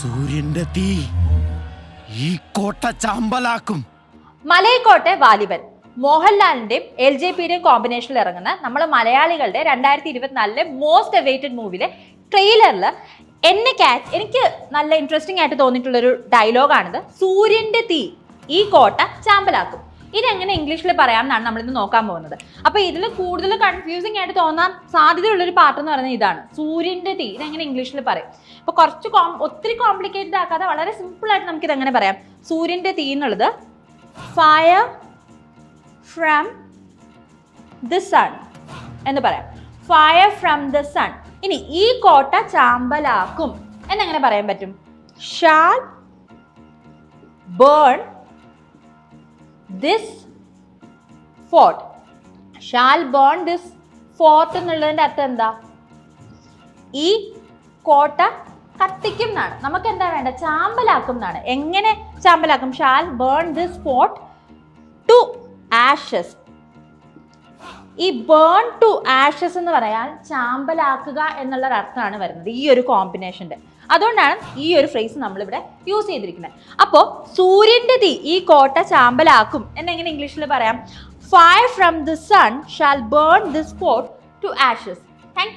സൂര്യന്റെ തീ ഈ കോട്ട ചാമ്പലാക്കും. മലയക്കോട്ടെ വാലിബൻ മോഹൻലാലിന്റെയും എൽ ജെ പിയുടെയും കോമ്പിനേഷനിൽ ഇറങ്ങുന്ന നമ്മൾ മലയാളികളുടെ രണ്ടായിരത്തി ഇരുപത്തിനാലിലെ മോസ്റ്റ് അവേറ്റഡ് മൂവിയിലെ ട്രെയിലറിൽ എന്നെ ക്യാച്ച് എനിക്ക് നല്ല ഇൻട്രസ്റ്റിംഗ് ആയിട്ട് തോന്നിയിട്ടുള്ളൊരു ഡയലോഗാണിത് സൂര്യന്റെ തീ ഈ കോട്ട ചാമ്പലാക്കും. ഇതെങ്ങനെ ഇംഗ്ലീഷിൽ പറയാമെന്നാണ് നമ്മളിന്ന് നോക്കാൻ പോകുന്നത്. അപ്പൊ ഇതിൽ കൂടുതൽ കൺഫ്യൂസിംഗ് ആയിട്ട് തോന്നാൻ സാധ്യതയുള്ളൊരു പാർട്ട് എന്ന് പറയുന്നത് ഇതാണ്. സൂര്യന്റെ തീ ഇതെങ്ങനെ ഇംഗ്ലീഷിൽ പറയും. അപ്പൊ കുറച്ച് കോം ഒത്തിരി കോംപ്ലിക്കേറ്റഡ് ആക്കാതെ വളരെ സിമ്പിൾ ആയിട്ട് നമുക്ക് ഇതെങ്ങനെ പറയാം. സൂര്യന്റെ തീ എന്നുള്ളത് ഫയർ ഫ്രം ദ സൺ എന്ന് പറയാം. ഫയർ ഫ്രം ദ സൺ ഇനി ഈ കോട്ട ചാമ്പലാക്കും. എന്നെങ്ങനെ പറയാൻ പറ്റും? Shall burn this fort shall burn this fort എന്നുള്ളതിന്റെ അർത്ഥം എന്താ? ഈ കോട്ട കത്തിക്കും എന്നാണ് നമുക്ക് എന്താ വേണ്ട ചാമ്പലാക്കും എന്നാണ് എങ്ങനെ ചാമ്പലാക്കും? Shall burn this fort to ashes ഈ ബേൺ ടു ആഷസ് എന്ന് പറയാൻ ചാമ്പലാക്കുക എന്നുള്ള അർത്ഥമാണ് വരുന്നത്. ഈ ഒരു കോമ്പിനേഷന്റെ അതുകൊണ്ടാണ് ഈ ഒരു ഫ്രേസ് നമ്മളിവിടെ യൂസ് ചെയ്തിരിക്കുന്നത്. അപ്പോൾ സൂര്യന്റെ തീ ഈ കോട്ട ചാമ്പലാക്കും എന്നെങ്ങനെ ഇംഗ്ലീഷിൽ പറയാം? Fire from the sun shall burn this coat to ashes thank